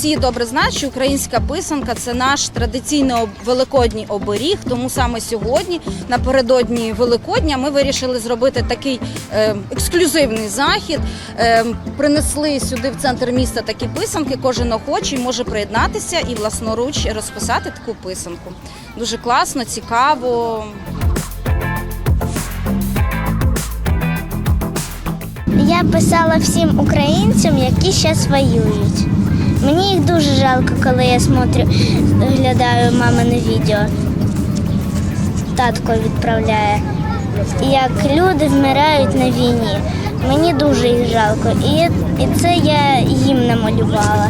всі добре знають, що українська писанка це наш традиційний великодній оберіг. Тому саме сьогодні, напередодні Великодня, ми вирішили зробити такий е, ексклюзивний захід. Е, принесли сюди в центр міста такі писанки. Кожен охочий може приєднатися і власноруч розписати таку писанку. Дуже класно, цікаво. Я писала всім українцям, які зараз воюють. Мені їх дуже жалко, коли я смотрю, глядаю мамине відео. Татко відправляє. Як люди вмирають на війні. Мені дуже їх жалко. І, і це я їм намалювала.